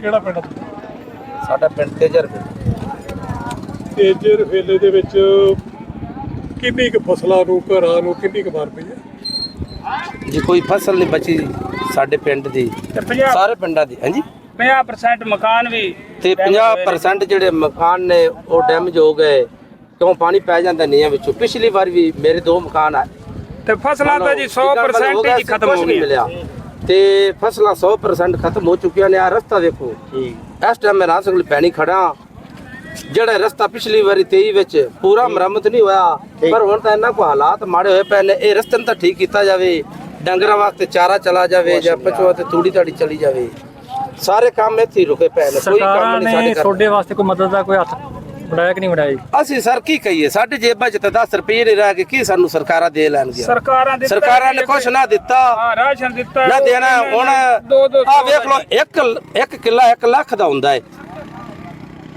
ਕਿਹੜਾ ਪਿੰਡ ਆ? ਸਾਡਾ ਪਿੰਡ ਤੇਜਰ ਤੇ ਜੇ ਰਫੇਲੇ ਦੇ ਵਿੱਚ ਕਿੰਨੀ ਕੁ ਫਸਲਾਂ ਨੂੰ ਘਰਾਂ ਨੂੰ ਕਿੰਨੀ ਕੁ ਮਾਰ ਪਈ ਹੈ? ਜੀ ਕੋਈ ਫਸਲ ਨਹੀਂ ਬਚੀ ਸਾਡੇ ਪਿੰਡ ਦੀ। ਤੇ 50 ਸਾਰੇ ਪਿੰਡਾਂ ਦੀ ਹਾਂਜੀ? 50% ਮਕਾਨ ਵੀ ਤੇ 50% ਜਿਹੜੇ ਮਕਾਨ ਨੇ ਉਹ ਡੈਮੇਜ ਹੋ ਗਏ। ਕਿਉਂ ਪਾਣੀ ਪੈ ਜਾਂਦਾ ਨੀਆਂ ਵਿੱਚੋਂ? ਪਿਛਲੀ ਵਾਰ ਵੀ ਮੇਰੇ ਦੋ ਮਕਾਨ ਆ। ਤੇ ਫਸਲਾਂ ਤਾਂ ਜੀ 100% ਹੀ ਖਤਮ ਹੋ ਗਈਆਂ। ਮਿਲਿਆ। ਤੇ ਫਸਲਾਂ 100% ਖਤਮ ਹੋ ਚੁੱਕੀਆਂ ਨੇ। ਆ ਰਸਤਾ ਦੇਖੋ। ਇਸ ਟਾਈਮ ਮੈਂ ਰਾਸਗਲ ਪੈਣੀ ਖੜਾ ਜਿਹੜਾ ਰਸਤਾ ਪਿਛਲੀ ਵਾਰੀ 23 ਵਿੱਚ ਪੂਰਾ ਮੁਰੰਮਤ ਨਹੀਂ ਹੋਇਆ ਪਰ ਹੁਣ ਤਾਂ ਇਹਨਾਂ ਕੋ ਹਾਲਾਤ ਮਾੜੇ ਹੋਏ ਪਏ ਨੇ। ਇਹ ਰਸਤੇ ਨੂੰ ਤਾਂ ਠੀਕ ਕੀਤਾ ਜਾਵੇ। ਡੰਗਰਾਂ ਵਾਸਤੇ ਚਾਰਾ ਚਲਾ ਜਾਵੇ ਜਾਂ ਪਸ਼ੂਆਂ ਤੇ ਤੂੜੀ ਤਾੜੀ ਚਲੀ ਜਾਵੇ। ਸਾਰੇ ਕੰਮ ਇੱਥੇ ਹੀ ਰੁਕੇ ਪਏ ਨੇ। ਕੋਈ ਕੰਮ ਸਰਕਾਰਾਂ ਨਹੀਂ ਸਾਡੇ ਨੇ ਕਰ ਤੁਹਾਡੇ ਵਾਸਤੇ ਕੋਈ ਮਦਦ ਦਾ ਕੋਈ ਹੱਥ ਬੜਾਇਆ ਕਿ ਨਹੀਂ ਬੜਾਇਆ ਜੀ? ਅਸੀਂ ਸਰ ਕੀ ਕਹੀਏ? ਸਾਡੇ ਜੇਬਾਂ 'ਚ ਤਾਂ 10 ਰੁਪਏ ਨਹੀਂ ਰਹਿ ਗਏ। ਕੀ ਸਾਨੂੰ ਸਰਕਾਰਾਂ ਦੇ ਲੈਣਗੀਆਂ? ਸਰਕਾਰਾਂ ਦੇ ਸਰਕਾਰਾਂ ਨੇ ਕੁਛ ਨਾ ਦਿੱਤਾ। ਹਾਂ ਰਾਸ਼ਨ ਦਿੱਤਾ ਨਾ ਦੇਣਾ ਹੁਣ ਆ ਵੇਖ ਲਓ ਇੱਕ ਇੱਕ ਕਿੱਲਾ 1 ਲੱਖ ਦਾ ਹੁੰਦਾ ਹੈ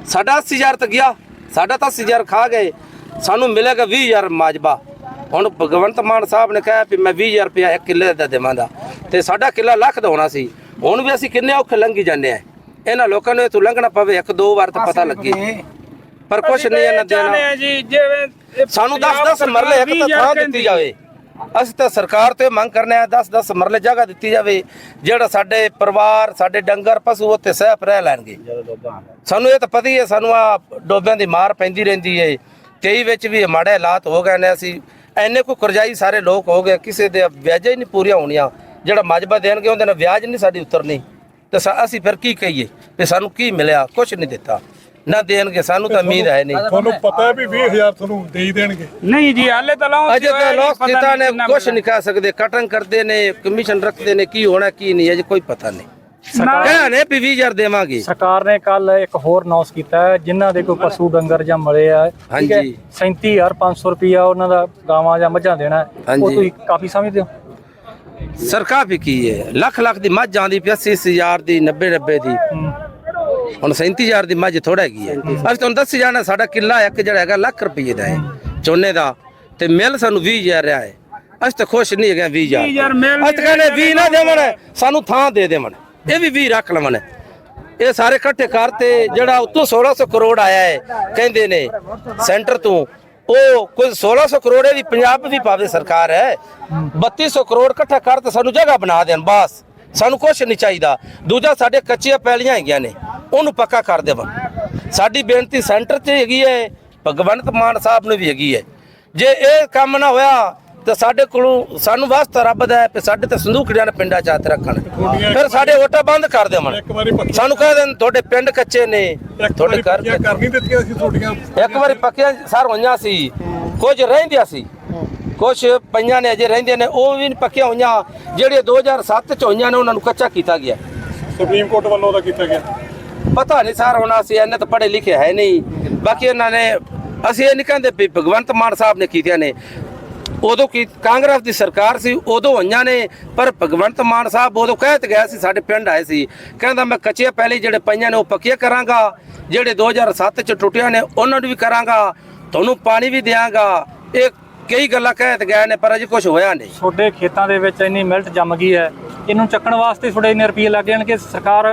ਸਾਡਾ 80000 ਤੱਕ ਗਿਆ। ਸਾਡਾ ਤਾਂ 80000 ਖਾ ਗਏ। ਸਾਨੂੰ ਮਿਲੇਗਾ 20000 ਮਾਜਬਾ। ਹੁਣ ਭਗਵੰਤ ਮਾਨ ਸਾਹਿਬ ਨੇ ਕਿਹਾ ਵੀ ਮੈਂ 20000 ਰੁਪਇਆ ਇੱਕ ਕਿੱਲੇ ਦਾ ਦੇਵਾਂਗਾ। ਤੇ ਸਾਡਾ ਕਿੱਲਾ ਲੱਖ ਦਾ ਹੋਣਾ ਸੀ। ਹੁਣ ਵੀ ਅਸੀਂ ਕਿੰਨੇ ਔਖੇ ਲੰਘੀ ਜਾਂਦੇ ਆ। ਇਹਨਾਂ ਲੋਕਾਂ ਨੂੰ ਇਹ ਲੰਘਣਾ ਪਵੇ। ਇੱਕ ਦੋ ਵਾਰ ਤਾਂ ਪਤਾ ਲੱਗੇ। ਪਰ ਕੁਛ ਨਹੀਂ ਇਹਨਾਂ ਦੇਣਾ ਜੀ ਜਿਵੇਂ ਸਾਨੂੰ 10 ਪੰਜਾਬ 10 ਮਰਲੇ ਇੱਕ ਤਾਂ ਥਾਂ ਦਿੱਤੀ ਜਾਵੇ। ਅਸੀਂ ਤਾਂ ਸਰਕਾਰ ਤੋਂ ਮੰਗ ਕਰਨੇ ਆ 10 10 ਮਰਲੇ ਜਗ੍ਹਾ ਦਿੱਤੀ ਜਾਵੇ ਜਿਹੜਾ ਸਾਡੇ ਪਰਿਵਾਰ ਸਾਡੇ ਡੰਗਰ ਪਸ਼ੂ ਉੱਥੇ ਸਹਿਪ ਰਹਿ ਲੈਣਗੇ। ਸਾਨੂੰ ਇਹ ਤਾਂ ਪਤਾ ਹੀ ਹੈ ਸਾਨੂੰ ਆ ਡੋਬਿਆਂ ਦੀ ਮਾਰ ਪੈਂਦੀ ਰਹਿੰਦੀ ਹੈ। 23 ਵਿੱਚ ਵੀ ਮਾੜੇ ਹਾਲਾਤ ਹੋ ਗਏ ਨੇ ਅਸੀਂ। ਐਨੇ ਕੋ ਕਰਜ਼ਾਈ ਸਾਰੇ ਲੋਕ ਹੋ ਗਏ ਕਿਸੇ ਦੇ ਵਿਆਜਾਂ ਹੀ ਨਹੀਂ ਪੂਰੀਆਂ ਹੋਣੀਆਂ। ਜਿਹੜਾ ਮਜਬਾ ਦੇਣਗੇ ਉਹਦੇ ਨਾਲ ਵਿਆਜ ਨਹੀਂ ਸਾਡੀ ਉਤਰਨੀ। ਤੇ ਅਸੀਂ ਫਿਰ ਕੀ ਕਹੀਏ? ਵੀ ਸਾਨੂੰ ਕੀ ਮਿਲਿਆ? ਕੁਝ ਨਹੀਂ ਦਿੱਤਾ। ਨਾ ਦੇਣਗੇ ਸਾਨੂੰ ਤਾਂ ਉਮੀਦ ਹੈ ਨਹੀਂ। ਤੁਹਾਨੂੰ ਪਤਾ ਹੈ ਵੀ 20000 ਤੁਹਾਨੂੰ ਦੇ ਹੀ ਦੇਣਗੇ। ਨਹੀਂ ਜੀ ਹਾਲੇ ਤਾਂ ਲਾਉਂ ਅਜੇ ਤਾਂ ਲੋਕ ਕਿਤਾ ਨੇ ਕੁਝ ਨਹੀਂ ਕਹਿ ਸਕਦੇ ਕਟਨ ਕਰਦੇ ਨੇ ਕਮਿਸ਼ਨ ਰੱਖਦੇ ਨੇ ਕੀ ਹੋਣਾ ਕੀ ਨਹੀਂ ਅਜੇ ਕੋਈ ਪਤਾ ਨਹੀਂ। ਕਹਿਆ ਨੇ ਵੀ 20000 ਦੇਵਾਂਗੇ। ਸਰਕਾਰ ਨੇ ਕੱਲ ਇੱਕ ਹੋਰ ਅਨਾਉਂਸ ਕੀਤਾ ਹੈ ਜਿਨ੍ਹਾਂ ਦੇ ਕੋਈ ਪਸ਼ੂ ਡੰਗਰ ਜਾਂ ਮਰੇ ਆ ਠੀਕ ਹੈ? ਹਾਂਜੀ। 37500 ਰੁਪਿਆ ਉਹਨਾਂ ਦਾ ਗਾਵਾਂ ਜਾਂ ਮੱਝਾਂ ਦੇਣਾ ਹੈ। ਉਹ। ਤੁਸੀਂ ਕਾਫੀ ਸਮਝਦੇ ਹੋ? ਸਰਕਾਰ ਵੀ ਕੀ ਹੈ? ਲੱਖ ਲੱਖ ਦੀ ਮੱਝ ਆਂਦੀ ਪਈ 80000 ਦੀ 90 90 ਦੀ। ਹੁਣ 37000 ਦੀ ਮੱਝ ਥੋੜਾ ਹੈਗੀ ਹੈ। ਅਸੀਂ ਤੁਹਾਨੂੰ ਦੱਸ ਜਾਣਾ ਸਾਡਾ ਕਿੱਲਾ ਇੱਕ ਜਿਹੜਾ ਹੈਗਾ ਲੱਖ ਰੁਪਏ ਦਾ ਹੈ ਝੋਨੇ ਦਾ। ਤੇ ਮਿਲ ਸਾਨੂੰ 20000 ਰਿਹਾ ਹੈ। ਅਸੀਂ ਤਾਂ ਖੁਸ਼ ਨਹੀਂ ਹੈਗੇ 20000 20000 ਮਿਲ ਅਸੀਂ ਤਾਂ ਕਹਿੰਦੇ 20 ਨਾ ਦੇਵਣ ਸਾਨੂੰ ਥਾਂ ਦੇ ਦੇਵਣ। ਇਹ ਵੀ 20 ਰੱਖ ਲਵਣ। ਇਹ ਸਾਰੇ ਇਕੱਠੇ ਕਰਤੇ ਜਿਹੜਾ ਉਤੋਂ 1600 ਕਰੋੜ ਆਇਆ ਹੈ ਕਹਿੰਦੇ ਨੇ ਸੈਂਟਰ ਤੋਂ ਉਹ ਕੋਈ 1600 ਕਰੋੜ ਇਹ ਵੀ ਪੰਜਾਬ ਦੀ ਪਾਵੇ ਸਰਕਾਰ ਹੈ। 3200 ਕਰੋੜ ਇਕੱਠਾ ਕਰ ਤੇ ਸਾਨੂੰ ਜਗ੍ਹਾ ਬਣਾ ਦੇਣ ਬਸ। ਸਾਨੂੰ ਕੁਛ ਨਹੀਂ ਚਾਹੀਦਾ। ਦੂਜਾ ਸਾਡੇ ਕੱਚੀਆਂ ਪੈਲੀਆਂ ਹੈਗੀਆਂ ਨੇ ਉਹਨੂੰ ਪੱਕਾ ਕਰ ਦੇਵਣ ਸਾਡੀ ਬੇਨਤੀ ਸੈਂਟਰ 'ਚ ਹੈਗੀ ਹੈ ਭਗਵੰਤ ਮਾਨ ਸਾਹਿਬ ਨੂੰ ਵੀ ਹੈਗੀ ਹੈ। ਜੇ ਇਹ ਕੰਮ ਨਾ ਹੋਇਆ ਤਾਂ ਸਾਡੇ ਕੋਲੋਂ ਸਾਨੂੰ ਵਾਸਤਾ ਰੱਬ ਦਾ ਹੈ ਸਾਡੇ ਤੇ ਸੰਦੂਕੜਿਆਂ ਨੇ ਪਿੰਡਾਂ 'ਚ ਰੱਖਣ। ਫਿਰ ਸਾਡੇ ਵੋਟਾਂ ਬੰਦ ਕਰ ਦੇਵਣ। ਸਾਨੂੰ ਕਹਿ ਦੇਣ ਤੁਹਾਡੇ ਪਿੰਡ ਕੱਚੇ ਨੇ ਤੁਹਾਡੇ ਘਰ ਪੱਕੀਆਂ ਕਰ ਨਹੀਂ ਦਿੱਤੀਆਂ ਸੀ ਤੁਹਾਡੀਆਂ। ਇੱਕ ਵਾਰੀ ਪੱਕੀਆਂ ਸਰ ਹੋਈਆਂ ਸੀ ਕੁਝ ਰਹਿੰਦੀਆਂ ਸੀ। ਕੁਝ ਪਈਆਂ ਨੇ ਅਜੇ ਰਹਿੰਦੀਆਂ ਨੇ ਉਹ ਵੀ ਨੀ ਪੱਕੀਆਂ ਹੋਈਆਂ। ਜਿਹੜੀਆਂ 2007 ਚ ਹੋਈਆਂ ਨੇ ਉਹਨਾਂ ਨੂੰ ਕੱਚਾ ਕੀਤਾ ਗਿਆ। ਸੁਪਰੀਮ ਕੋਰਟ ਵੱਲੋਂ ਉਹਦਾ ਕੀਤਾ ਗਿਆ? ਪਤਾ ਨਹੀਂ ਸਰ ਹੁਣ ਅਸੀਂ ਇਹਨੇ ਤਾਂ ਪੜ੍ਹੇ ਲਿਖੇ ਹੈ ਨਹੀਂ। ਬਾਕੀ ਇਹਨਾਂ ਨੇ ਅਸੀਂ ਇਹ ਨਹੀਂ ਕਹਿੰਦੇ ਵੀ ਭਗਵੰਤ ਮਾਨ ਸਾਹਿਬ ਨੇ ਕੀਤੀਆਂ ਨੇ। ਉਦੋਂ ਕੀ ਕਾਂਗਰਸ ਦੀ ਸਰਕਾਰ ਸੀ ਉਦੋਂ ਹੋਈਆਂ ਨੇ ਪਰ ਭਗਵੰਤ ਮਾਨ ਸਾਹਿਬ ਉਦੋਂ ਕਹਿ ਤੇ ਗਿਆ ਸੀ ਸਾਡੇ ਪਿੰਡ ਆਏ ਸੀ। ਕਹਿੰਦਾ ਮੈਂ ਕੱਚੇ ਪਹਿਲੇ ਜਿਹੜੇ ਪਈਆਂ ਨੇ ਉਹ ਪੱਕੀਆਂ ਕਰਾਂਗਾ। ਜਿਹੜੇ 2007 ਚ ਟੁੱਟੀਆਂ ਨੇ ਉਹਨਾਂ ਨੂੰ ਵੀ ਕਰਾਂਗਾ। ਤੁਹਾਨੂੰ ਪਾਣੀ ਵੀ ਦਿਆਂਗਾ। ਇਹ ਕਈ ਗੱਲਾਂ ਕਹਿ ਤੇ ਗਏ ਨੇ ਪਰ ਅਜੇ ਕੁਝ ਹੋਇਆ ਨਹੀਂ। ਤੁਹਾਡੇ ਖੇਤਾਂ ਦੇ ਵਿੱਚ ਇੰਨੀ ਮਿਲਟ ਜੰਮ ਗਈ ਹੈ ਇਹਨੂੰ ਚੱਕਣ ਵਾਸਤੇ ਤੁਹਾਡੇ ਇੰਨੇ ਰੁਪਏ ਲੱਗ ਜਾਣਗੇ ਸਰਕਾਰ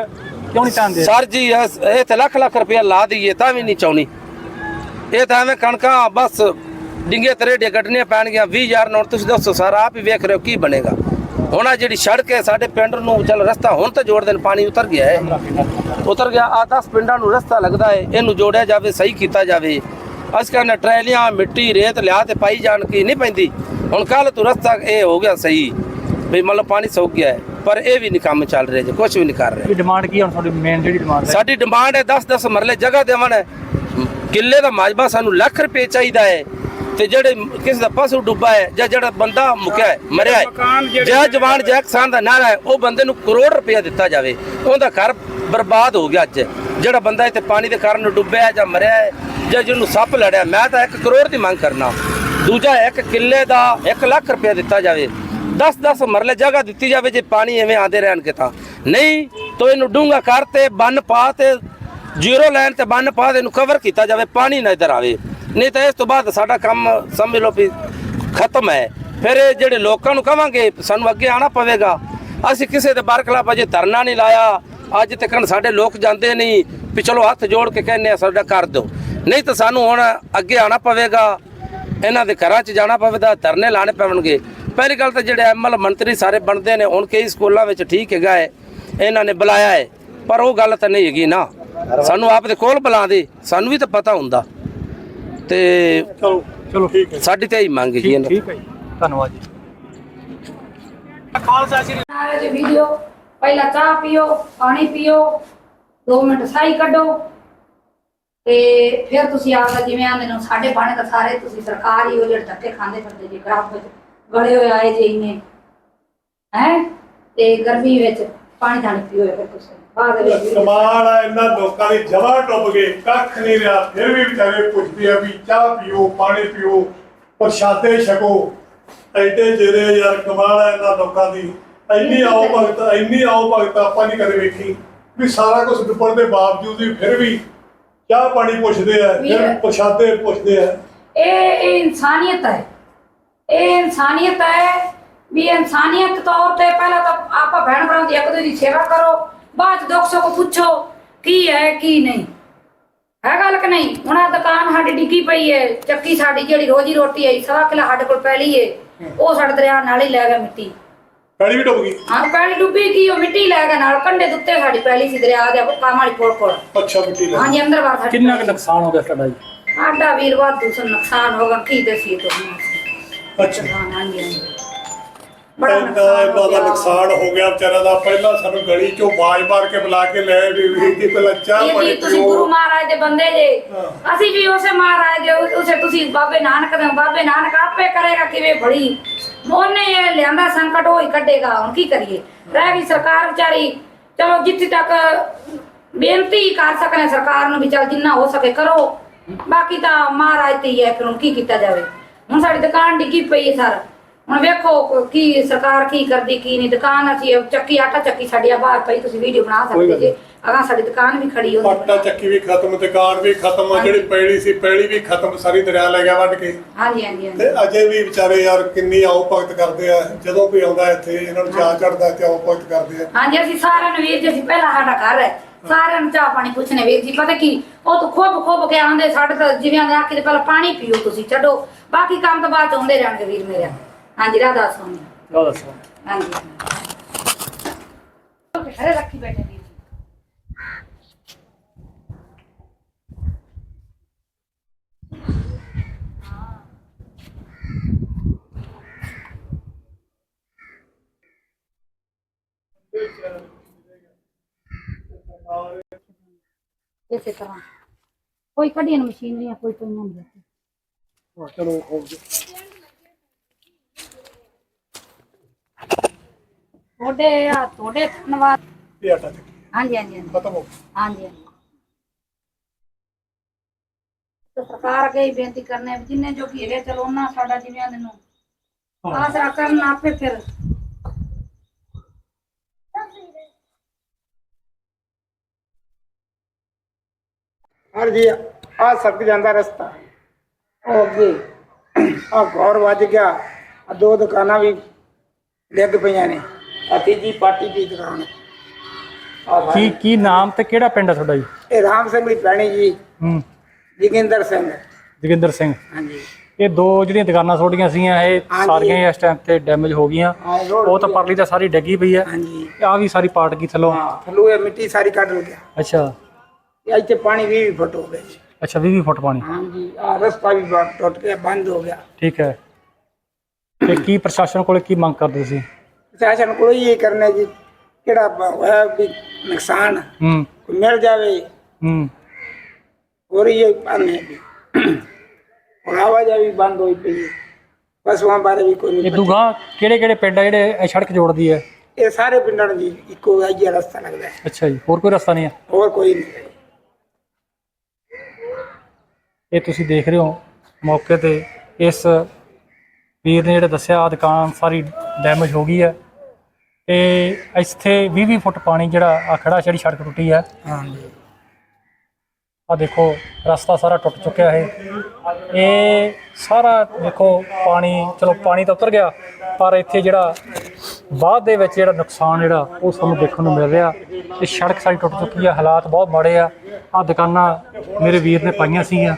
ਕਿਉਂ ਨਹੀਂ ਚਾਹੁੰਦੀ? ਸਰ ਜੀ ਇਹ ਤੇ ਲੱਖ ਲੱਖ ਰੁਪਇਆ ਲਾ ਦਈਏ ਤਾਂ ਵੀ ਨਹੀਂ ਚਾਉਣੀ ਇਹ ਤਾਂ ਐਵੇਂ ਕਣਕਾਂ ਬਸ ਡਿੰਗੇ ਤਰੇਡੇ ਕੱਢਣੀਆਂ ਪੈਣਗੀਆਂ 20000 ਨੋਟ ਤੁਸੀਂ ਦੱਸੋ ਸਰ ਆਪ ਹੀ ਵੇਖ ਰਹੇ ਹੋ ਕੀ ਬਣੇਗਾ। ਹੁਣ ਆਹ ਜਿਹੜੀ ਸੜਕ ਹੈ ਸਾਡੇ ਪਿੰਡ ਨੂੰ ਚੱਲ ਰਸਤਾ ਹੁਣ ਤਾਂ ਜੋੜ ਦੇਣ ਪਾਣੀ ਉਤਰ ਗਿਆ ਹੈ। ਉਤਰ ਗਿਆ ਆ 10 ਪਿੰਡਾਂ ਨੂੰ ਰਸਤਾ ਲੱਗਦਾ ਹੈ ਇਹਨੂੰ ਜੋੜਿਆ ਜਾਵੇ ਸਹੀ ਕੀਤਾ ਜਾਵੇ। ਅਸੀਂ ਕਹਿੰਦੇ ਟਰੈਲੀਆਂ ਮਿੱਟੀ ਰੇਤ ਲਿਆ ਤੇ ਪਾਈ ਜਾਣ ਕੀ ਨਹੀਂ ਪੈਂਦੀ। ਹੁਣ ਕੱਲ ਤੋਂ ਰਸਤਾ ਇਹ ਹੋ ਗਿਆ ਸਹੀ ਵੀ ਮਤਲਬ ਪਾਣੀ ਸੁੱਕ ਗਿਆ ਹੈ ਪਰ ਇਹ ਵੀ ਨਹੀਂ ਕੰਮ ਚੱਲ ਰਿਹਾ ਜੀ ਕੁਝ ਵੀ ਨਹੀਂ ਕਰ ਰਹੇ। ਡਿਮਾਂਡ ਕੀ ਹੁਣ ਤੁਹਾਡੀ ਮੇਨ ਜਿਹੜੀ ਡਿਮਾਂਡ ਹੈ? ਸਾਡੀ ਡਿਮਾਂਡ ਹੈ 10-10 ਮਰਲੇ ਜਗ੍ਹਾ ਦੇਵਣ ਕਿੱਲੇ ਦਾ ਮਾਜਬਾ ਸਾਨੂੰ ਲੱਖ ਰੁਪਏ ਚਾਹੀਦਾ ਹੈ ਤੇ ਜਿਹੜੇ ਕਿਸੇ ਦਾ ਪਸ਼ੂ ਡੁੱਬਾ ਹੈ ਜਾਂ ਜਿਹੜਾ ਬੰਦਾ ਮੁਕਿਆ ਹੈ ਮਰਿਆ ਹੈ ਜਾਂ ਜਵਾਨ ਜਾਂ ਕਿਸਾਨ ਦਾ ਨਾਰਾ ਹੈ ਉਹ ਬੰਦੇ ਨੂੰ ਕਰੋੜ ਰੁਪਏ ਦਿੱਤਾ ਜਾਵੇ। ਉਹਦਾ ਘਰ ਬਰਬਾਦ ਹੋ ਗਿਆ ਅੱਜ। ਜਿਹੜਾ ਬੰਦਾ ਇੱਥੇ ਪਾਣੀ ਦੇ ਕਾਰਨ ਡੁੱਬਿਆ ਹੈ ਜਾਂ ਮਰਿਆ ਹੈ ਜਾਂ ਜਿਹਨੂੰ ਸੱਪ ਲੜਿਆ, ਮੈਂ ਤਾਂ 1 ਕਰੋੜ ਦੀ ਮੰਗ ਕਰਨਾ। ਦੂਜਾ ਇੱਕ ਕਿੱਲੇ ਦਾ 1 ਲੱਖ ਰੁਪਏ ਦਿੱਤਾ ਜਾਵੇ। 10-10 ਮਰਲੇ ਜਗ੍ਹਾ ਦਿੱਤੀ ਜਾਵੇ ਜੇ ਪਾਣੀ ਐਵੇਂ ਆਦੇ ਰਹਿਣਗੇ ਤਾਂ। ਨਹੀਂ, ਤਾਂ ਇਹਨੂੰ ਡੂੰਗਾ ਕਰ ਬੰਨ ਪਾ ਤੇ ਜ਼ੀਰੋ ਲਾਈਨ ਤੇ ਬੰਨ ਪਾ ਤੇ ਇਹਨੂੰ ਕਵਰ ਕੀਤਾ ਜਾਵੇ, ਪਾਣੀ ਨਾ ਇੱਧਰ ਆਵੇ। ਨਹੀਂ ਤਾਂ ਇਸ ਤੋਂ ਬਾਅਦ ਸਾਡਾ ਕੰਮ ਸਮਝ ਲਓ ਵੀ ਖਤਮ ਹੈ। ਫਿਰ ਇਹ ਜਿਹੜੇ ਲੋਕਾਂ ਨੂੰ ਕਵਾਂਗੇ, ਸਾਨੂੰ ਅੱਗੇ ਆਣਾ ਪਵੇਗਾ। ਅਸੀਂ ਕਿਸੇ ਦੇ ਬਾਰ ਖਿਲਾਫ ਅਜੇ ਧਰਨਾ ਨਹੀਂ ਲਾਇਆ। ਅੱਜ ਤੱਕ ਸਾਡੇ ਲੋਕ ਜਾਂਦੇ ਨਹੀਂ। ਵੀ ਚਲੋ ਹੱਥ ਜੋੜ ਕੇ ਕਹਿੰਦੇ ਆ, ਸਾਡਾ ਕਰ ਦਿਓ। ਨਹੀਂ ਤਾਂ ਸਾਨੂੰ ਹੁਣ ਅੱਗੇ ਆਣਾ ਪਵੇਗਾ। ਇਹਨਾਂ ਦੇ ਘਰਾਂ 'ਚ ਜਾਣਾ ਪਵੇਗਾ ਧਰਨੇ ਲਾਣੇ ਪੈਣਗੇ ਪਹਿਲੀ ਗੱਲ ਤਾਂ ਜਿਹੜੇ ਐਮਐਲ ਮੰਤਰੀ ਸਾਰੇ ਬਣਦੇ ਨੇ ਹੁਣ ਕਈ ਸਕੂਲਾਂ ਵਿੱਚ ਠੀਕ ਹੈਗਾ ਹੈ ਇਹਨਾਂ ਨੇ ਬੁਲਾਇਆ ਹੈ ਪਰ ਉਹ ਗੱਲ ਤਾਂ ਨਹੀਂ ਹੈਗੀ ਨਾ। ਸਾਨੂੰ ਆਪ ਦੇ ਕੋਲ ਬੁਲਾਉਂਦੇ ਸਾਨੂੰ ਵੀ ਤਾਂ ਪਤਾ ਹੁੰਦਾ। ਤੇ ਚਲੋ ਚਲੋ। ਠੀਕ ਹੈ। ਸਾਡੀ ਤਾਂ ਇਹੀ ਮੰਗ ਹੈਗੀ ਹੈ ਨਾ। ਠੀਕ ਹੈ ਜੀ। ਧੰਨਵਾਦ ਜੀ। ਆਵੇ ਜੀ ਵੀਡੀਓ ਪਹਿਲਾਂ ਚਾਹ ਪੀਓ ਪਾਣੀ ਪੀਓ 2 ਮਿੰਟ ਸਾਈ ਕੱਢੋ। ਤੇ ਫਿਰ ਤੁਸੀਂ ਆਪਦਾ ਜਿਵੇਂ ਆਂਦੇ ਨੂੰ ਸਾਡੇ ਬਾਣੇ ਤਾਂ ਸਾਰੇ, ਤੁਸੀਂ ਸਰਕਾਰ ਉਹ ਜਿਹੜੇ ਧੱਕੇ ਖਾਂਦੇ ਫਿਰਦੇ ਜੀ ਖਰਾਬ ਵਿੱਚ ਗਲੇ ਹੋਏ ਆਏ ਜੀ ਇਹਨੇ ਹੈ? ਤੇ ਗਰਮੀ ਵਿੱਚ ਪਾਣੀ ਧਾਣੀ ਪੀਓ ਫਿਰ ਤੁਸੀਂ। ਬਾਅਦ ਵਿੱਚ ਕਮਾਲ ਆ, ਇਹਨਾਂ ਲੋਕਾਂ ਦੀ ਜਵਾ ਡੁੱਬ ਗਏ ਕੱਖ ਨਹੀਂ ਰਿਹਾ। ਫਿਰ ਵੀ ਵਿਚਾਰੇ ਪੁੱਛਦੇ ਆ ਵੀ ਚਾਹ ਪੀਓ, ਪਾਣੀ ਪੀਓ, ਪ੍ਰਸ਼ਾਦੇ ਛਕੋ। ਐਡੇ ਜਿਹੜੇ ਯਾਰ ਕਮਾਲ ਆ ਇਹਨਾਂ ਲੋਕਾਂ ਦੀ। ਇੰਨੀ ਆਓ ਭਗਤ, ਇੰਨੀ ਆਓ ਭਗਤ ਆਪਾਂ ਨਹੀਂ ਕਦੇ ਵੇਖੀ। ਵੀ ਸਾਰਾ ਕੁਝ ਡੁੱਬਣ ਦੇ ਬਾਵਜੂਦ ਵੀ ਫਿਰ ਵੀ ਚਾਹ ਪਾਣੀ ਪੁੱਛਦੇ ਆ? ਫਿਰ। ਪ੍ਰਸ਼ਾਦੇ ਪੁੱਛਦੇ ਆ। ਇਹ ਇਹ ਇਨਸਾਨੀਅਤ ਹੈ। ਇਹ ਇਨਸਾਨੀਅਤ ਹੈ ਵੀ ਇਨਸਾਨੀਅਤ ਤੌਰ ਤੇ ਪਹਿਲਾਂ ਤਾਂ ਆਪਾਂ ਭੈਣ ਭਰਾ ਦੀ ਇੱਕ ਦੂਜੇ ਦੀ ਸੇਵਾ ਕਰੋ ਬਾਅਦ ਦੁੱਖ ਸੁੱਖ ਪੁੱਛੋ ਕੀ ਹੈ ਕੀ ਨਹੀਂ। ਹੈ ਗੱਲ ਕਿ ਨਹੀਂ? ਹੁਣ ਆਹ ਦੁਕਾਨ ਸਾਡੀ ਡਿੱਗੀ ਪਈ ਹੈ ਚੱਕੀ ਸਾਡੀ ਜਿਹੜੀ ਰੋਜੀ ਰੋਟੀ ਹੈ ਸਵਾ ਕਿਲਾ ਸਾਡੇ ਕੋਲ ਪੈਲੀ ਹੈ ਉਹ ਸਾਡੇ ਦਰਿਆ ਨਾਲ ਹੀ ਲੈ ਗਿਆ ਮਿੱਟੀ। ਪੈਲੀ ਵੀ ਡੁੱਬ ਗਈ। ਹਾਂ ਪੈਲੀ ਡੁੱਬੀ ਕੀ? ਉਹ ਮਿੱਟੀ ਲੈ ਗਿਆ ਨਾਲ ਕੰਡੇ ਦੇ ਉੱਤੇ ਸਾਡੀ ਪੈਲੀ ਸੀ ਦਰਿਆ ਦੇ ਕੰਮ ਵਾਲੀ ਕੋਲ ਕੋਲ। ਅੱਛਾ ਮਿੱਟੀ ਲੈ। ਹਾਂਜੀ ਅੰਦਰ ਬਾਹਰ ਸਾਡੀ ਕਿੰਨਾ ਕੁ। ਨੁਕਸਾਨ ਹੋ ਗਿਆ ਤੁਹਾਡਾ ਜੀ? ਸਾਡਾ ਵੀਰ ਵਾਧੂ ਸੋ ਨੁਕਸਾਨ ਹੋਗਾ ਕੀ ਦਸੀਏ ਤੁਹਾਨੂੰ ਅੱਛਾ। ਹਾਂ, ਹਾਂਜੀ ਹਾਂਜੀ। ਬੜਾ ਇੰਨਾ ਨੁਕਸਾਨ ਇਹਨਾਂ ਹੋ ਦਾ ਗਿਆ। ਨੁਕਸਾਨ ਹੋ ਗਿਆ ਵਿਚਾਰਾ ਦਾ। ਪਹਿਲਾਂ ਸਾਨੂੰ ਗਲੀ ਚੋਂ ਬਾਜ ਮਾਰ ਕੇ ਬੁਲਾ ਕੇ ਲੈ ਵੀ ਵੀਰ ਜੀ ਪਹਿਲਾਂ ਚਾਹ ਇਹ ਪਾਣੀ ਜੀ ਤੁਸੀਂ ਗੁਰੂ ਪੀਓ ਮਹਾਰਾਜ ਦੇ ਬੰਦੇ ਜੇ। ਹਾਂ। ਅਸੀਂ ਵੀ ਉਸੇ ਮਹਾਰਾਜ ਦੇ ਉਸੇ ਤੁਸੀਂ ਬਾਬੇ ਨਾਨਕ ਦੇ ਬਾਬੇ ਨਾਨਕ ਆਪੇ ਕਰੇਗਾ ਕਿਵੇਂ ਬੜੀ ਮੋਨੇ ਇਹ ਲਿਆਂਦਾ ਸੰਕਟ ਉਹ ਹੀ ਕੱਢੇਗਾ ਹੁਣ ਕੀ ਕਰੀਏ? ਰਹਿ ਗਈ ਸਰਕਾਰ ਵਿਚਾਰੀ। ਚਲੋ ਜਿੱਥੇ ਤੱਕ ਬੇਨਤੀ ਕਰ ਸਕਨੇ ਸਰਕਾਰ ਨੂੰ ਵੀ ਚਲ ਜਿੰਨਾ ਹੋ ਸਕੇ ਕਰੋ। ਬਾਕੀ ਤਾਂ ਮਹਾਰਾਜ ਤੇ ਹੀ ਹੈ ਫਿਰ ਹੁਣ ਕੀ ਕੀਤਾ ਜਾਵੇ। ਹੁਣ ਸਾਡੀ ਦੁਕਾਨ ਡਿੱਗੀ ਪਈ ਹੈ ਸਰ। ਹੁਣ ਵੇਖੋ ਕੀ ਸਰਕਾਰ ਕੀ ਕਰਦੀ ਕੀ ਨਹੀਂ। ਦੁਕਾਨ ਅਸੀਂ ਚੱਕੀ ਆਟਾ ਚੱਕੀ ਸਾਡੀ ਆ ਬਾਹਰ ਪਈ ਤੁਸੀਂ ਵੀਡੀਓ ਬਣਾ ਸਕਦੇ ਜੇ। ਅਗਾ ਸਾਡੀ ਦੁਕਾਨ ਵੀ ਖੜੀ ਹੁੰਦੀ ਆਟਾ ਚੱਕੀ ਵੀ ਖਤਮ ਦੁਕਾਨ ਵੀ ਖਤਮ ਆ ਜਿਹੜੀ ਪੈਲੀ ਸੀ ਪੈਲੀ ਵੀ ਖਤਮ ਸਾਰੀ ਦਰਿਆ ਲੈ ਗਿਆ ਵੱਢ ਕੇ। ਹਾਂਜੀ ਹਾਂਜੀ ਹਾਂਜੀ। ਤੇ ਅਜੇ ਵੀ ਵਿਚਾਰੇ ਯਾਰ ਕਿੰਨੀ ਆਓ ਭਗਤ ਕਰਦੇ ਆ ਜਦੋਂ ਕੋਈ ਆਉਂਦਾ ਇੱਥੇ ਇਹਨਾਂ ਨੂੰ ਚਾਹ ਚੜਦਾ ਤੇ ਆਓ ਭਗਤ ਕਰਦੇ ਆ। ਹਾਂਜੀ ਅਸੀਂ ਸਾਰਿਆਂ ਨੂੰ ਵੀਰ ਜੀ ਅਸੀਂ ਪਹਿਲਾਂ ਸਾਡਾ ਘਰ ਹੈ। ਸਾਰਿਆਂ ਨੂੰ ਚਾਹ ਪਾਣੀ ਪੁੱਛਣੇ ਵੀਰ ਜੀ ਪਤਾ ਕੀ? ਉਹ ਤਾਂ ਖੋਬ ਖੋਬ ਕੇ ਆਉਂਦੇ ਸਾਡੇ ਤਾਂ ਜਿਵੇਂ ਆਂਦੇ ਆਖੀ ਤੇ ਪਹਿਲਾਂ ਪਾਣੀ ਪੀਓ ਤੁਸੀਂ ਛੱਡੋ। ਬਾਕੀ ਕੰਮ ਤਾਂ ਬਾਅਦ ਚ ਆਉਂਦੇ ਰਹਿਣਗੇ ਵੀਰ ਮੇਰੇ। ਹਾਂਜੀ ਰਾਧਾ ਸੋਨੀ ਲਓ ਦੱਸੋ ਹਾਂਜੀ। ਘਰੇ ਰੱਖੀ ਬੈਠੇ। ਇਸੇ ਤਰ੍ਹਾਂ ਕੋਈ ਕਢੀਆਂ ਮਸ਼ੀਨਰੀਆਂ ਕੋਈ ਪਈਆਂ ਨਹੀਂ ਇੱਥੇ। ਚਲੋ ਹੋ ਗਿਆ ਤੁਹਾਡੇ ਆ ਤੁਹਾਡੇ ਧੰਨਵਾਦ ਇਹ ਆਟਾ ਚੱਕੀ ਹਾਂਜੀ ਹਾਂਜੀ ਹਾਂਜੀ ਖਤਮ ਹੋ ਗਿਆ। ਹਾਂਜੀ ਹਾਂਜੀ। ਤੇ ਸਰਕਾਰ ਅੱਗੇ ਹੀ ਬੇਨਤੀ ਕਰਨੇ ਜਿੰਨੇ ਜੋ ਕੀ ਹੈਗੇ ਚਲੋ ਉਹਨਾਂ ਸਾਡਾ ਜਿਵੇਂ ਨੂੰ ਆਸਰਾ ਕਰਨ ਆਪੇ ਫਿਰ ਹਰ ਜੀ ਆ ਸੜਕ ਜਾਂਦਾ ਰਸਤਾ। ਉਹ ਅੱਗੇ ਆ ਘਰ ਵੱਜ ਗਿਆ। ਆ ਦੋ ਦੁਕਾਨਾਂ ਵੀ ਡਿੱਗ ਪਈਆਂ ਨੇ। ਆ ਤੀਜੀ ਪਾਰਟੀ ਦੀ ਦੁਕਾਨ। ਆ ਕੀ ਕੀ ਨਾਮ ਤੇ ਕਿਹੜਾ ਪਿੰਡ ਹੈ ਤੁਹਾਡਾ ਜੀ? ਇਹ ਰਾਮ ਸਿੰਘ ਦੀ ਭੈਣੀ ਜੀ। ਹੂੰ। ਜੋਗਿੰਦਰ ਸਿੰਘ। ਜੋਗਿੰਦਰ ਸਿੰਘ। ਹਾਂਜੀ। ਇਹ ਦੋ ਜਿਹੜੀਆਂ ਦੁਕਾਨਾਂ ਛੋਟੀਆਂ ਸੀਗੀਆਂ ਇਹ ਹਾਂਜੀ। ਸਾਰੀਆਂ ਇਸ ਟਾਈਮ ਤੇ ਡੈਮੇਜ ਹੋ ਗਈਆਂ। ਉਹ ਤਾਂ ਪਰਲੀ ਤਾਂ ਸਾਰੀ ਡੱਗੀ ਪਈ ਹੈ। ਹਾਂਜੀ। ਆ ਵੀ ਸਾਰੀ ਪਾਟ ਗਈ ਥੱਲੋਂ। ਹਾਂ ਥੱਲੋਂ ਇਹ ਮਿੱਟੀ ਸਾਰੀ ਕੱਢ ਗਿਆ। ਅੱਛਾ। ਇਹ ਇੱਥੇ ਪਾਣੀ 20 ਫੁੱਟ ਹੋ ਗਿਆ ਜੀ। ਅੱਛਾ 20 ਫੁੱਟ ਪਾਣੀ। ਹਾਂਜੀ ਆ ਰਸਤਾ ਵੀ ਬ- ਟੁੱਟ ਗਿਆ ਬੰਦ ਹੋ ਗਿਆ। ਠੀਕ ਹੈ। ਤੇ ਕੀ ਪ੍ਰਸ਼ਾਸਨ ਕੋਲੇ ਕੀ ਮੰਗ ਕਰਦੇ ਸੀ? ਪ੍ਰਸ਼ਾਸਨ ਕੋਲ ਇਹ ਕਰਨਾ ਜੀ ਕਿਹੜਾ ਬ- ਹੋਇਆ ਵੀ ਨੁਕਸਾਨ ਹੂੰ। ਕੋਈ ਮਿਲ ਜਾਵੇ। ਹੂੰ। ਹੋ ਰਹੀ ਹੈ ਪਾਣੇ ਵੀ। ਹੁਣ ਆਵਾਜਾਈ ਵੀ ਬੰਦ ਹੋਈ ਪਈ ਹੈ। ਪਸ਼ੂਆਂ ਬਾਰੇ ਵੀ ਕੋਈ ਇਹ ਨਹੀਂ ਦੁਗਾ ਕਿਹੜੇ ਕਿਹੜੇ ਪਿੰਡ ਆ ਜਿਹੜੇ ਇਹ ਸੜਕ ਜੋੜਦੀ ਹੈ? ਇਹ ਸਾਰੇ ਪਿੰਡਾਂ ਨੂੰ ਜੀ ਇੱਕੋ ਜਿਹਾ ਰਸਤਾ ਲੱਗਦਾ ਹੈ। ਅੱਛਾ ਜੀ ਹੋਰ ਕੋਈ ਰਸਤਾ ਨਹੀਂ ਹੈ? ਹੋਰ ਕੋਈ ਨਹੀਂ। ਇਹ ਤੁਸੀਂ ਦੇਖ ਰਹੇ ਹੋ ਮੌਕੇ ਤੇ ਇਸ ਵੀਰ ਨੇ ਜਿਹੜੇ ਦੱਸਿਆ ਆਹ ਦੁਕਾਨ ਸਾਰੀ ਡੈਮੇਜ ਹੋ ਗਈ ਹੈ ਤੇ ਇੱਥੇ 20 20 ਫੁੱਟ ਪਾਣੀ ਜਿਹੜਾ ਆ ਖੜਾ ਜਿਹੜੀ ਸੜਕ ਟੁੱਟੀ ਹੈ। ਹਾਂਜੀ। ਆ ਦੇਖੋ ਰਸਤਾ ਸਾਰਾ ਟੁੱਟ ਚੁੱਕਿਆ ਹੈ ਇਹ ਸਾਰਾ ਦੇਖੋ ਪਾਣੀ ਚਲੋ ਪਾਣੀ ਤਾਂ ਉਤਰ ਗਿਆ ਪਰ ਇੱਥੇ ਜਿਹੜਾ ਬਾਅਦ ਦੇ ਵਿੱਚ ਜਿਹੜਾ ਨੁਕਸਾਨ ਜਿਹੜਾ ਉਹ ਸਾਨੂੰ ਦੇਖਣ ਨੂੰ ਮਿਲ ਰਿਹਾ। ਇਹ ਸੜਕ ਸਾਰੀ ਟੁੱਟ ਚੁੱਕੀ ਆ ਹਾਲਾਤ ਬਹੁਤ ਮਾੜੇ ਆ। ਆ ਦੁਕਾਨਾਂ ਮੇਰੇ ਵੀਰ ਨੇ ਪਾਈਆਂ ਸੀਗੀਆਂ।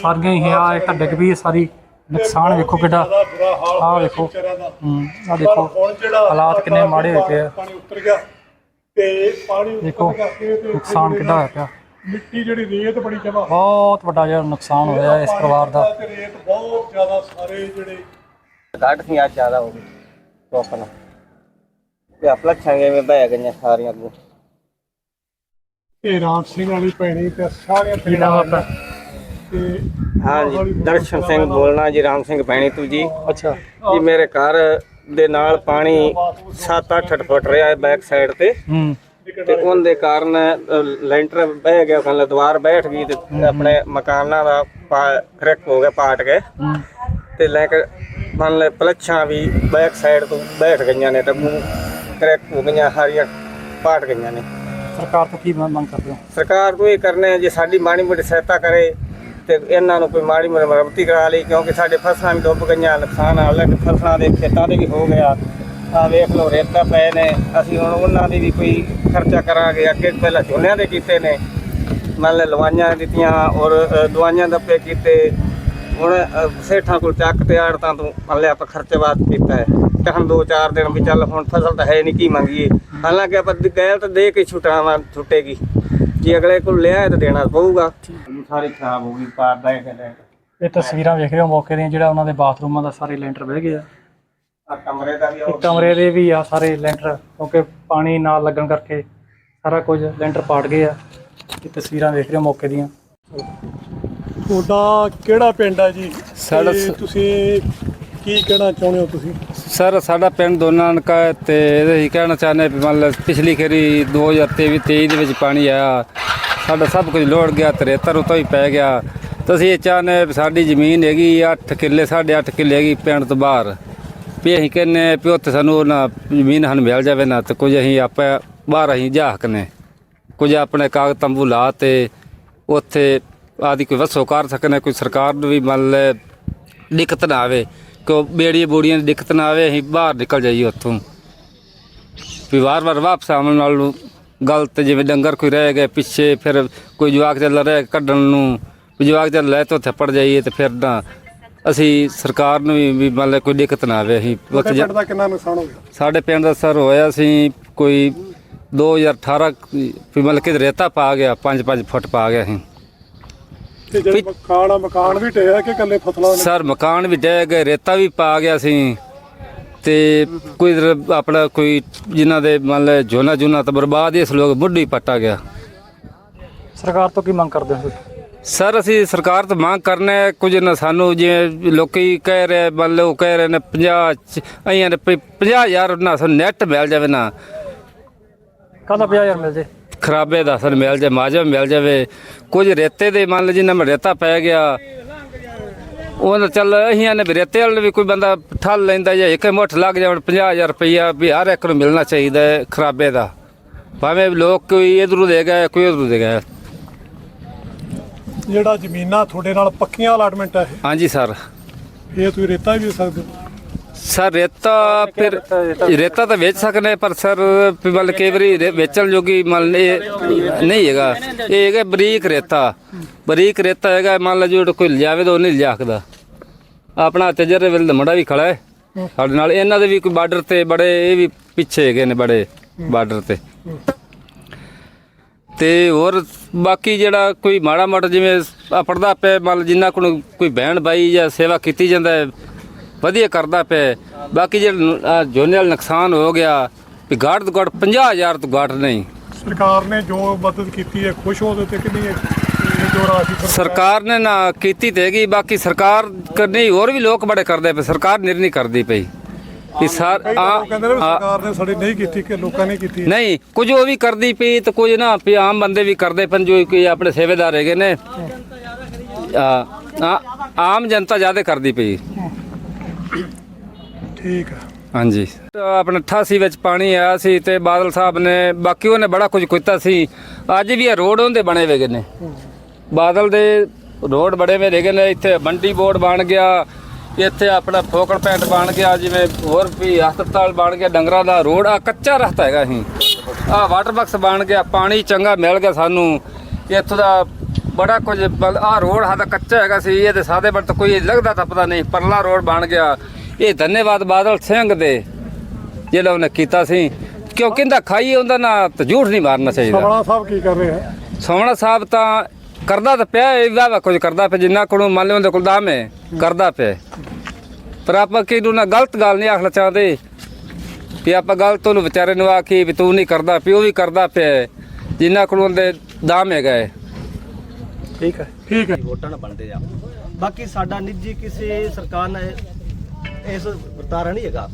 ਸਾਰੀਆਂ ਹੀ ਆ ਇੱਕ ਡਿੱਗ ਵੀ ਸਾਰੀ। ਨੁਕਸਾਨ ਵੇਖੋ ਕਿੱਡਾ। ਹੋਇਆ ਵੇਖੋ। ਹੂੰ ਆ ਦੇਖੋ। ਹਾਲਾਤ ਕਿੰਨੇ ਮਾੜੇ ਹੋਏ ਪਏ ਆ। ਪਾਣੀ ਉਤਰ ਗਿਆ ਤੇ ਪਾਣੀ ਉੱਤਰ ਦੇਖੋ ਗਿਆ ਤੇ ਇੱਥੇ ਨੁਕਸਾਨ ਕਿੱਡਾ ਹੋਇਆ ਪਿਆ। ਮਿੱਟੀ ਜਿਹੜੀ ਰੇਤ ਬੜੀ ਜਮਾ। ਬਹੁਤ ਵੱਡਾ ਜਿਹੜਾ ਨੁਕਸਾਨ ਹੋਇਆ ਇਸ ਪਰਿਵਾਰ ਦਾ। ਰੇਤ ਬਹੁਤ ਜ਼ਿਆਦਾ ਸਾਰੇ ਜਿਹੜੇ ਕੱਢ ਸੀ ਅੱਜ ਜ਼ਿਆਦਾ ਹੋ ਗਈ। ਟੋਕਨ ਤੇ ਆਪਲਾ ਛਾਂਗੇ ਵਿੱਚ ਬਹਿ ਗਈਆਂ ਸਾਰੀਆਂ ਅੱਗੋਂ। ਇਹ ਰਾਮ ਸਿੰਘ ਵਾਲੀ ਭੈਣੀ ਤੇ ਸਾਰੀਆਂ ਆ ਆਪਣਾ ਤੇ ਹਾਂ ਜੀ ਦਰਸ਼ਨ ਸਿੰਘ ਬੋਲਣਾ ਜੀ ਰਾਮ ਸਿੰਘ ਪੈਣੀ ਤੂੰ ਜੀ। ਅੱਛਾ। ਜੀ ਮੇਰੇ ਘਰ ਦੇ ਨਾਲ ਪਾਣੀ 7-8 ਫੁੱਟ ਰਿਹਾ ਹੈ ਬੈਕ ਸਾਈਡ ਤੇ। ਹੂੰ। ਤੇ ਉਹਦੇ ਕਾਰਨ ਲੈਂਟਰ ਬਹਿ ਗਿਆ ਕੱਲ ਦੀਵਾਰ ਬੈਠ ਗਈ ਤੇ ਆਪਣੇ ਮਕਾਨਾਂ ਦਾ ਕਰੈਕ ਹੋ ਗਿਆ ਪਾਟ ਗਏ। ਤੇ ਲੈ ਕੇ ਮੰਨ ਲੈ ਪਲੱਛਾਂ ਵੀ ਬੈਕ ਸਾਈਡ ਤੋਂ ਬੈਠ ਗਈਆਂ ਨੇ ਤੇ ਕਰੈਕ ਹੋ ਗਈਆਂ ਹਾਰੀਆਂ ਪਾਟ ਗਈਆਂ ਨੇ। ਸਰਕਾਰ ਤੋਂ ਕੀ ਮੰਗ ਕਰਦੇ ਹੋ? ਸਰਕਾਰ ਨੂੰ ਇਹ ਕਰਨਾ ਆ ਜੇ ਸਾਡੀ ਮਾੜੀ ਮੋਟੀ ਸਹਾਇਤਾ ਕਰੇ ਤੇ ਇਹਨਾਂ ਨੂੰ ਕੋਈ ਮਾੜੀ ਮੋਟੀ ਮਰਮਤੀ ਕਰਾ ਲਈ ਕਿਉਂਕਿ ਸਾਡੇ ਫਸਲਾਂ ਵੀ ਡੁੱਬ ਗਈਆਂ ਨੁਕਸਾਨ ਹਾਲੇ ਕਿ ਫਸਲਾਂ ਦੇ ਖੇਤਾਂ ਦੇ ਵੀ ਹੋ ਗਿਆ। ਆ ਵੇਖ ਲਓ ਰੇਤਾ ਪਏ ਨੇ। ਅਸੀਂ ਹੁਣ ਉਹਨਾਂ ਦੀ ਵੀ ਕੋਈ ਖਰਚਾ ਕਰਾਂਗੇ। ਅੱਗੇ ਪਹਿਲਾਂ ਝੋਨਿਆਂ ਦੇ ਕੀਤੇ ਨੇ। ਮੰਨ ਲੈ ਲਵਾਈਆਂ ਦਿੱਤੀਆਂ ਔਰ ਦਵਾਈਆਂ ਦੱਪੇ ਕੀਤੇ। ਹੁਣ ਅ, ਸੇਠਾਂ ਕੋਲ ਚੱਕ ਤੇ ਆੜਤਾਂ ਤੋਂ ਮੰਨ ਲਿਆ ਆਪਾਂ ਖਰਚੇ ਬਾਅਦ ਕੀਤਾ ਹੈ। ਤੇ ਹੁਣ ਦੋ ਚਾਰ ਦਿਨ ਵੀ ਚੱਲ ਹੁਣ ਫਸਲ ਤਾਂ ਹੈ ਨਹੀਂ ਕੀ ਮੰਗੀਏ? ਹਾਲਾਂਕਿ ਆਪਾਂ ਗੈਲ ਤਾਂ ਦੇ ਕੇ ਛੁਟਾਵਾਂ ਛੁੱਟੇਗੀ। ਜੇ ਅਗਲੇ ਕੋਲ ਲਿਆ ਹੈ ਤਾਂ ਦੇਣਾ ਪਊਗਾ। ਸਾਰੀ ਖਰਾਬ ਹੋ ਗਈ ਪਾਰ ਦਾ ਇਹ ਇਹ ਤਸਵੀਰਾਂ ਵੇਖ ਰਹੇ ਹੋ ਮੌਕੇ ਦੀਆਂ ਜਿਹੜਾ ਉਹਨਾਂ ਦੇ ਬਾਥਰੂਮਾਂ ਦਾ ਸਾਰੇ ਲੈਂਟਰ ਵਹਿ ਗਏ ਆ। ਆ ਕਮਰੇ ਦਾ ਵੀ ਕਮਰੇ ਦੇ ਵੀ ਆ ਸਾਰੇ ਲੈਂਟਰ ਕਿਉਂਕਿ ਪਾਣੀ ਨਾਲ ਲੱਗਣ ਕਰਕੇ ਸਾਰਾ ਕੁਝ ਲੈਂਟਰ ਪਾਟ ਗਏ ਆ। ਇਹ ਤਸਵੀਰਾਂ ਵੇਖ ਰਹੇ ਹੋ ਮੌਕੇ ਦੀਆਂ। ਤੁਹਾਡਾ ਕਿਹੜਾ ਪਿੰਡ ਹੈ ਜੀ? ਸਾਡਾ ਤੁਸੀਂ ਕੀ ਕਹਿਣਾ ਚਾਹੁੰਦੇ ਹੋ ਤੁਸੀਂ? ਸਰ, ਸਾਡਾ ਪਿੰਡ ਦੋਨਾਂ ਨਾਨਕਾ ਹੈ ਤੇ ਇਹਦੇ ਹੀ ਕਹਿਣਾ ਚਾਹੁੰਦੇ ਵੀ ਮੰਨ ਲਓ ਪਿਛਲੀ ਖੇਰੀ 2023 23 ਦੇ ਵਿੱਚ ਪਾਣੀ ਆਇਆ। ਸਾਡਾ ਸਭ ਕੁਝ ਲੋੜ ਗਿਆ ਤੇ ਰੇਤਾ ਰੁਤਾ ਹੀ ਪੈ ਗਿਆ। ਤਾਂ ਅਸੀਂ ਇਹ ਚਾਹੁੰਦੇ ਵੀ ਸਾਡੀ ਜ਼ਮੀਨ ਹੈਗੀ 8 ਕਿੱਲੇ 8.5 ਕਿੱਲੇ ਹੈਗੀ ਪਿੰਡ ਤੋਂ ਬਾਹਰ। ਵੀ ਅਸੀਂ ਕਹਿੰਦੇ ਵੀ ਉੱਥੇ ਸਾਨੂੰ ਨਾ ਜ਼ਮੀਨ ਹਨ ਮਿਲ ਜਾਵੇ ਨਾ ਤੇ ਕੁਝ ਅਸੀਂ ਆਪਾਂ ਬਾਹਰ ਅਸੀਂ ਜਾ ਸਕਨੇ। ਕੁਝ ਆਪਣੇ ਕਾਗਜ਼ ਤੰਬੂ ਲਾ ਤੇ ਉੱਥੇ ਆਦੀ ਕੋਈ ਵਸੋ ਕਰ ਸਕਨੇ, ਕੋਈ ਸਰਕਾਰ ਨੂੰ ਵੀ ਮੰਨ ਲੈ ਦਿੱਕਤ ਨਾ ਆਵੇ। ਕਿ ਬੇੜੀਆਂ ਬੂੜੀਆਂ ਦੀ ਦਿੱਕਤ ਨਾ ਆਵੇ ਅਸੀਂ ਬਾਹਰ ਨਿਕਲ ਜਾਈਏ ਉੱਥੋਂ। ਵੀ ਵਾਰ-ਵਾਰ ਵਾਪਸ ਆਉਣ ਨਾਲ ਗਲਤ ਜਿਵੇਂ ਡੰਗਰ ਕੋਈ ਰਹਿ ਗਏ ਪਿੱਛੇ ਫਿਰ ਕੋਈ ਜਵਾਕ ਚੱਲ ਰਿਹਾ ਕੱਢਣ ਨੂੰ ਵੀ ਜਵਾਕ ਚੱਲ ਲੈ ਤੋਂ ਥੱਪੜ ਜਾਈਏ ਤੇ ਫਿਰ ਨਾ ਅਸੀਂ ਸਰਕਾਰ ਨੂੰ ਵੀ ਵੀ ਮੰਨ ਲੈ ਕੋਈ ਦਿੱਕਤ ਨਾ ਆਵੇ ਅਸੀਂ ਤੁਹਾਡੇ ਪਿੰਡ ਦਾ ਕਿੰਨਾ ਨੁਕਸਾਨ ਹੋ ਗਿਆ? ਸਾਡੇ ਪਿੰਡ ਦਾ ਸਰ ਹੋਇਆ ਸੀ ਕੋਈ 2018 ਵੀ ਮਤਲਬ ਕਿ ਰੇਤਾ ਪਾ ਗਿਆ 5-5 ਫੁੱਟ ਪਾ ਗਿਆ ਸੀ। ਤੇ ਜਿਹੜੇ ਮਕਾਨ ਆ ਮਕਾਨ ਵੀ ਢਹਿਆ ਕਿ ਇਕੱਲੇ ਫਸਲਾਂ ਨੇ। ਸਰ ਮਕਾਨ ਵੀ ਡਹਿ ਗਏ ਰੇਤਾ ਵੀ ਪਾ ਗਿਆ ਸੀ। ਤੇ ਕੋਈ ਰ- ਆਪਣਾ ਕੋਈ ਜਿਨ੍ਹਾਂ ਦੇ ਮੰਨ ਲੈ ਜੋਨਾ ਜੁਨਾ ਤਾਂ ਬਰਬਾਦ ਹੀ ਇਸ ਲੋਕ ਬੁੱਢੀ ਪੱਟਾ ਗਿਆ। ਸਰਕਾਰ ਤੋਂ ਕੀ ਮੰਗ ਕਰਦੇ ਹੋ ਤੁਸੀਂ? ਸਰ ਅਸੀਂ ਸਰਕਾਰ ਤੋਂ ਮੰਗ ਕਰਨੇ ਕੁਝ ਨਾ ਸਾਨੂੰ ਜਿਵੇਂ ਲੋਕੀ ਕਹਿ ਰਹੇ ਮੰਨ ਲਓ ਕਹਿ ਰਹੇ ਨੇ 50 ਅਈਆਂ ਨੇ 50000 ਨਾ ਸਾਨੂੰ ਨੈਟ ਮਿਲ ਜਾਵੇ ਨਾ। ਕਾਹਦਾ 50000 ਮਿਲ ਜੇ? ਖਰਾਬੇ ਦਾ ਸਾਨੂੰ ਮਿਲ ਜਾਵੇ ਮਾਜਾ ਮਿਲ ਜਾਵੇ। ਕੁਝ ਰੇਤੇ ਦੇ ਮੰਨ ਲਓ ਜਿੰਨਾ ਰੇਤਾ ਪੈ ਗਿਆ ਉਹ ਤਾਂ ਚੱਲ ਅਸੀਂ ਨੇ ਰੇਤੇ ਵਾਲੇ ਵੀ ਕੋਈ ਬੰਦਾ ਠੱਲ ਲੈਂਦਾ ਜਾਂ ਇੱਕ ਮੁੱਠ ਲੱਗ ਜਾਵਣ 50000 ਰੁਪਈਆ ਵੀ ਹਰ ਇੱਕ ਨੂੰ ਮਿਲਣਾ ਚਾਹੀਦਾ ਹੈ ਖਰਾਬੇ ਦਾ। ਭਾਵੇਂ ਲੋਕ ਕੋਈ ਇਧਰੋਂ ਦੇ ਗਿਆ ਕੋਈ ਉਧਰੋਂ ਦੇ ਗਿਆ ਜਿਹੜਾ ਜ਼ਮੀਨਾਂ ਤੁਹਾਡੇ ਨਾਲ ਪੱਕੀਆਂ ਅਲਾਟਮੈਂਟ ਹੈ ਹਾਂਜੀ ਸਰ। ਇਹ ਤੁਸੀਂ ਰੇਤਾ ਵੀ ਦੇ ਸਕਦੇ ਹੋ? ਸਰ, ਰੇਤਾ ਫਿਰ ਰੇਤਾ ਤਾਂ ਵੇਚ ਸਕਨੇ, ਪਰ ਸਰ ਮਤਲਬ ਕਈ ਵਾਰੀ ਰੇ- ਵੇਚਣ ਜੋਗੀ ਮੰਨ ਲਓ ਨਹੀਂ ਹੈਗਾ। ਇਹ ਹੈਗਾ ਬਰੀਕ ਰੇਤਾ। ਬਰੀਕ ਰੇਤਾ ਹੈਗਾ, ਮੰਨ ਲਓ ਜੋ ਕੋਈ ਲਿਜਾਵੇ ਤਾਂ ਉਹ ਨਹੀਂ ਲਿਜਾ ਸਕਦਾ। ਆਪਣਾ ਤਜਰਬੇ ਵੇਲੇ ਦਾ ਮੁੰਡਾ ਵੀ ਖੜਾ ਹੈ। ਸਾਡੇ ਨਾਲ ਇਹਨਾਂ ਦੇ ਵੀ ਕੋਈ ਬਾਰਡਰ ਤੇ ਬੜੇ, ਇਹ ਵੀ ਪਿੱਛੇ ਹੈਗੇ ਨੇ ਬੜੇ ਬਾਰਡਰ ਤੇ। ਤੇ ਹੋਰ ਬਾਕੀ ਜਿਹੜਾ ਕੋਈ ਮਾੜਾ ਮੋਟਾ ਜਿਵੇਂ ਆ ਪੜਦਾ ਪਿਆ ਮੰਨ ਲਓ ਜਿੰਨਾ ਕੋਲ ਕੋਈ ਬਹਿਣ ਬਾਈ ਜਾਂ ਸੇਵਾ ਕੀਤੀ ਜਾਂਦਾ ਹੈ ਵਧੀਆ ਕਰਦਾ ਪਿਆ ਬਾਕੀ ਜਿਹੜਾ ਜੋਨੇ ਨੁਕਸਾਨ ਹੋ ਗਿਆ ਵੀ ਗਾੜ ਤੋਂ ਗਾੜ 50000 ਤੋਂ ਗਾੜ ਨਹੀਂ। ਸਰਕਾਰ ਨੇ ਜੋ ਮਦਦ ਕੀਤੀ ਹੈ ਖੁਸ਼ ਹੋ ਤੇ ਕਿੰਨੀ ਹੈ ਜੋ ਸਰਕਾਰ- ਨੇ ਨਾ ਕੀਤੀ ਤੇ ਹੈਗੀ ਬਾਕੀ ਸਰਕਾਰ ਕਰਨੀ ਹੋਰ ਵੀ ਲੋਕ ਬੜੇ ਕਰਦੇ ਪਏ ਸਰਕਾਰ ਨਿਰ ਨਹੀਂ ਕਰਦੀ ਪਈ। ਵੀ ਸਾਰ ਆ- ਸਰਕਾਰ ਨੇ ਸਾਡੀ ਨਹੀਂ ਕੀਤੀ ਕਿ ਲੋਕਾਂ ਨੇ ਕੀਤੀ। ਨਹੀਂ ਕੁਝ ਉਹ ਵੀ ਕਰਦੀ ਪਈ ਤੇ ਕੁਝ ਨਾ ਵੀ ਆਮ ਬੰਦੇ ਵੀ ਕਰਦੇ ਪਨ ਜੋ ਕੋਈ ਆਪਣੇ ਸੇਵੇਦਾਰ ਹੈਗੇ ਨੇ। ਆ- ਆਮ ਜਨਤਾ ਜ਼ਿਆਦਾ ਕਰਦੀ ਪਈ। ਠੀਕ ਹੈ ਹਾਂਜੀ। ਆਪਣੇ 88 ਵਿੱਚ ਪਾਣੀ ਆਇਆ ਸੀ ਤੇ ਬਾਦਲ ਸਾਹਿਬ ਨੇ ਬਾਕੀ ਉਹਨੇ ਬੜਾ ਕੁਝ ਕੀਤਾ ਸੀ। ਅੱਜ ਵੀ ਇਹ ਰੋਡ ਉਹਦੇ ਬਣੇ ਹੋਏ ਨੇ। ਬਾਦਲ ਦੇ ਰੋਡ ਬੜੇ ਮੇਰੇ ਗਏ ਨੇ ਇੱਥੇ ਬੰਟੀ ਬੋਰਡ ਬਣ ਗਿਆ ਇੱਥੇ ਆਪਣਾ ਫੋਕਲ ਪੈਂਟ ਬਣ ਗਿਆ ਜਿਵੇਂ ਹੋਰ ਵੀ ਹਸਪਤਾਲ ਬਣ ਗਿਆ ਡੰਗਰਾਂ ਦਾ ਰੋਡ ਆ ਕੱਚਾ ਰਸਤਾ ਹੈਗਾ ਸੀ। ਆ ਵਾਟਰ ਬਾਕਸ ਬਣ ਗਿਆ ਪਾਣੀ ਚੰਗਾ ਮਿਲ ਗਿਆ ਸਾਨੂੰ। ਇੱਥੋਂ ਦਾ ਬੜਾ ਕੁਝ ਆ ਰੋਡ ਸਾਡਾ ਕੱਚਾ ਹੈਗਾ ਸੀ ਇਹ ਤੇ ਸਾਦੇ ਬੜ ਤਾਂ ਕੋਈ ਲੱਗਦਾ ਤਾਂ ਪਤਾ ਨਹੀਂ ਪਰਲਾ ਰੋਡ ਬਣ ਗਿਆ। ਇਹ ਧੰਨਵਾਦ ਬਾਦਲ ਸਿੰਘ ਦੇ ਜਿਹੜਾ ਉਹਨੇ ਕੀਤਾ ਸੀ। ਕਿਉਂ ਕਹਿੰਦਾ ਖਾਈ ਉਹਦਾ ਨਾ ਤਾਂ ਝੂਠ ਨਹੀਂ ਮਾਰਨਾ ਚਾਹੀਦਾ। ਸਵਲਾ ਸਾਹਿਬ ਕੀ ਕਰ ਰਹੇ ਸੋਹਣਾ ਸਾਹਿਬ ਤਾਂ ਕਰਦਾ ਤਾਂ ਪਿਆ ਇਹ ਵਾਵਾ ਕੁਝ ਕਰਦਾ ਪਿਆ ਜਿੰਨਾ ਕੋਲੋਂ ਮੰਨ ਲਿਓ ਉਹਦੇ ਕੋਲ ਦਾਮ ਹੈ ਕਰਦਾ ਪਿਆ। ਪਰ ਆਪਾਂ ਕਿਹਨੂੰ ਨਾ ਗਲਤ ਗੱਲ ਨਹੀਂ ਆਖਣਾ ਚਾਹਦੇ ਵੀ ਆਪਾਂ ਗਲਤ ਉਹਨੂੰ ਵਿਚਾਰੇ ਨੂੰ ਆਖੀ ਵੀ ਤੂੰ ਨਹੀਂ ਕਰਦਾ ਪਿਓ ਵੀ ਕਰਦਾ ਪਿਆ ਹੈ। ਜਿੰਨਾ ਕੋਲੋਂ ਉਹਦੇ ਦਾਮ ਹੈਗਾ ਹੈ। ਠੀਕ ਹੈ। ਠੀਕ ਹੈ। ਵੋਟਾਂ ਨਾਲ ਬਣਦੇ ਆ। ਬਾਕੀ ਸਾਡਾ ਨਿੱਜੀ ਕਿਸੇ ਸਰਕਾਰ ਨਾਲ ਇਸ ਵਰਤਾਰਾ ਨਹੀਂ ਹੈਗਾ।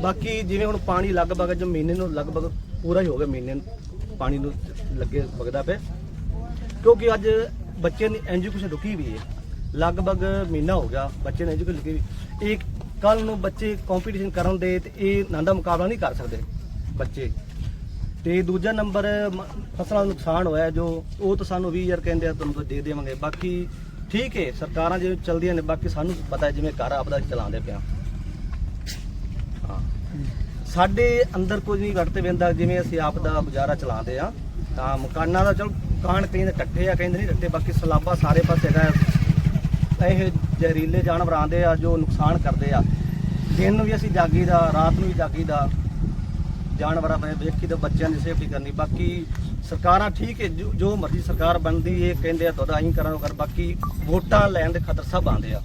ਬਾਕੀ ਜਿਵੇਂ ਹੁਣ ਪਾਣੀ ਲਗਭਗ ਜੋ ਮਹੀਨੇ ਨੂੰ ਲਗਭਗ ਪੂਰਾ ਹੀ ਹੋ ਗਿਆ ਮਹੀਨੇ ਨੂੰ ਪਾਣੀ ਨੂੰ ਲੱਗੇ ਵਗਦਾ ਪਿਆ। ਕਿਉਂਕਿ ਅੱਜ ਬੱਚੇ ਦੀ ਐਜੂਕੇਸ਼ਨ ਰੁਕੀ ਵੀ ਹੈ। ਲਗਭਗ ਮਹੀਨਾ ਹੋ ਗਿਆ ਬੱਚੇ ਨੇ ਐਜੂਕੇਸ਼ਨ ਲੱਗੀ ਵੀ। ਇਹ ਕੱਲ ਨੂੰ ਬੱਚੇ ਕੰਪੀਟੀਸ਼ਨ ਕਰਨ ਦੇ ਤੇ ਇਹ ਨਾਂ ਦਾ ਮੁਕਾਬਲਾ ਨਹੀਂ ਕਰ ਸਕਦੇ ਬੱਚੇ। ਤੇ ਦੂਜਾ ਨੰਬਰ, ਮ- ਫਸਲਾਂ ਦਾ ਨੁਕਸਾਨ ਹੋਇਆ ਜੋ, ਉਹ ਤਾਂ ਸਾਨੂੰ 20000 ਕਹਿੰਦੇ ਆ, ਤੁਹਾਨੂੰ ਤਾਂ ਦੇ ਦੇਵਾਂਗੇ। ਬਾਕੀ ਠੀਕ ਹੈ ਸਰਕਾਰਾਂ ਜਿਵੇਂ ਚੱਲਦੀਆਂ ਨੇ, ਬਾਕੀ ਸਾਨੂੰ ਪਤਾ ਹੈ ਜਿਵੇਂ ਘਰ ਆਪਦਾ ਚਲਾਉਂਦੇ ਪਿਆ ਹਾਂ। ਸਾਡੇ ਅੰਦਰ ਕੁਝ ਨਹੀਂ ਘਟਤੇ ਪੈਂਦਾ ਜਿਵੇਂ ਅਸੀਂ ਆਪ ਦਾ ਗੁਜ਼ਾਰਾ ਚਲਾਉਂਦੇ ਆ, ਤਾਂ ਮਕਾਨਾਂ ਦਾ, ਚਲ ਕਾਣ ਕਹਿੰਦੇ ਟੱਟੇ ਆ ਕਹਿੰਦੇ ਨਹੀਂ ਟੱਟੇ ਬਾਕੀ ਸਲਾਬਾ ਸਾਰੇ ਪਾਸੇ ਹੈਗਾ। ਹੈ। ਇਹ ਜ਼ਹਿਰੀਲੇ ਜਾਨਵਰ ਆਉਂਦੇ ਆ, ਜੋ ਨੁਕਸਾਨ ਕਰਦੇ ਆ। ਦਿਨ ਨੂੰ ਵੀ ਅਸੀਂ ਜਾਗੀਦਾ, ਰਾਤ ਨੂੰ ਵੀ ਜਾਗੀਦਾ। ਜਾਨਵਰਾਂ ਪਏ ਵੇਖੀ ਤਾਂ ਬੱਚਿਆਂ ਦੀ ਸੇਫਟੀ ਕਰਨੀ, ਬਾਕੀ ਸਰਕਾਰਾਂ ਠੀਕ ਹੈ, ਜੋ- ਜੋ ਮਰਜ਼ੀ ਸਰਕਾਰ ਬਣਦੀ, ਇਹ ਕਹਿੰਦੇ ਆ, ਤੁਹਾਡਾ ਅਸੀਂ ਕਰਾਂ ਕਰ, ਬਾਕੀ ਵੋਟਾਂ ਲੈਣ ਦੇ ਖਤਰ ਸਭ ਆਉਂਦੇ ਆ।